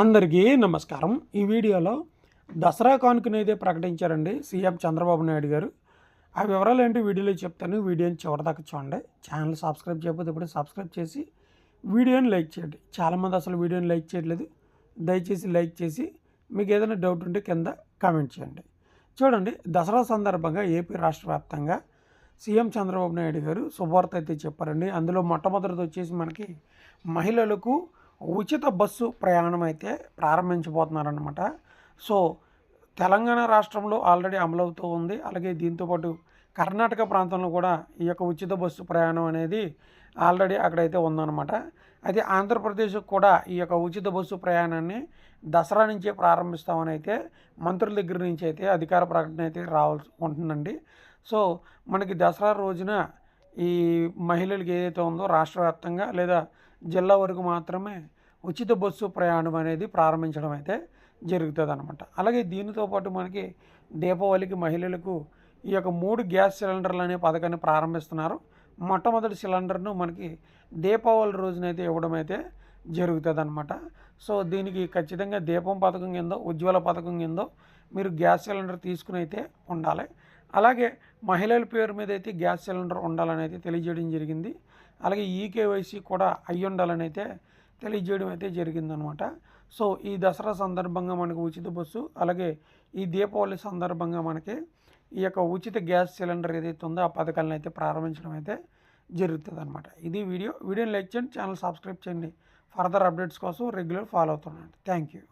అందరికీ నమస్కారం. ఈ వీడియోలో దసరా కానుకను అయితే ప్రకటించారండి సీఎం చంద్రబాబు నాయుడు గారు. ఆ వివరాలు ఏంటి వీడియోలో చెప్తాను. వీడియోని చివరిదాకా చూడండి. ఛానల్ సబ్స్క్రైబ్ చేయకపోతే ఇప్పుడు సబ్స్క్రైబ్ చేసి వీడియోని లైక్ చేయండి. చాలామంది అసలు వీడియోని లైక్ చేయట్లేదు. దయచేసి లైక్ చేసి మీకు ఏదైనా డౌట్ ఉంటే కింద కామెంట్ చేయండి. చూడండి దసరా సందర్భంగా ఏపీ రాష్ట్ర వ్యాప్తంగా సీఎం చంద్రబాబు నాయుడు గారు శుభవార్త అయితే చెప్పారండి. అందులో మొట్టమొదటిది వచ్చేసి మనకి మహిళలకు ఉచిత బస్సు ప్రయాణం అయితే ప్రారంభించబోతున్నారనమాట సో తెలంగాణ రాష్ట్రంలో ఆల్రెడీ అమలవుతూ ఉంది. అలాగే దీంతోపాటు కర్ణాటక ప్రాంతంలో కూడా ఈ యొక్క ఉచిత బస్సు ప్రయాణం అనేది ఆల్రెడీ అక్కడైతే ఉందన్నమాట. అయితే ఆంధ్రప్రదేశ్కు కూడా ఈ యొక్క ఉచిత బస్సు ప్రయాణాన్ని దసరా నుంచే ప్రారంభిస్తామని అయితే మంత్రుల దగ్గర నుంచి అయితే అధికార ప్రకటన అయితే రావాల్సి ఉంటుందండి. సో మనకి దసరా రోజున ఈ మహిళలకు ఏదైతే ఉందో రాష్ట్ర వ్యాప్తంగా లేదా జిల్లా వరకు మాత్రమే ఉచిత బస్సు ప్రయాణం అనేది ప్రారంభించడం అయితే జరుగుతుంది అనమాట అలాగే దీనితో పాటు మనకి దీపావళికి మహిళలకు ఈ యొక్క మూడు గ్యాస్ సిలిండర్లు అనే పథకాన్ని ప్రారంభిస్తున్నారు. మొట్టమొదటి సిలిండర్ను మనకి దీపావళి రోజునైతే ఇవ్వడం అయితే జరుగుతుంది అనమాట సో దీనికి ఖచ్చితంగా దీపం పథకం కింద ఉజ్వల పథకం కింద మీరు గ్యాస్ సిలిండర్ తీసుకుని అయితే ఉండాలి. అలాగే మహిళల పేరు మీద అయితే గ్యాస్ సిలిండర్ ఉండాలని అయితే తెలియజేయడం జరిగింది. అలాగే ఈకేవైసీ కూడా అయ్యి ఉండాలని అయితే తెలియజేయడం అయితే జరిగిందనమాట. సో ఈ దసరా సందర్భంగా మనకు ఉచిత బస్సు అలాగే ఈ దీపావళి సందర్భంగా మనకి ఈ యొక్క ఉచిత గ్యాస్ సిలిండర్ ఏదైతే ఉందో ఆ పథకాలను అయితే ప్రారంభించడం అయితే జరుగుతుంది అనమాట ఇది వీడియో. వీడియోని లైక్ చేయండి ఛానల్ సబ్స్క్రైబ్ చేయండి. ఫర్దర్ అప్డేట్స్ కోసం రెగ్యులర్ ఫాలో అవుతున్నాను థ్యాంక్ యూ.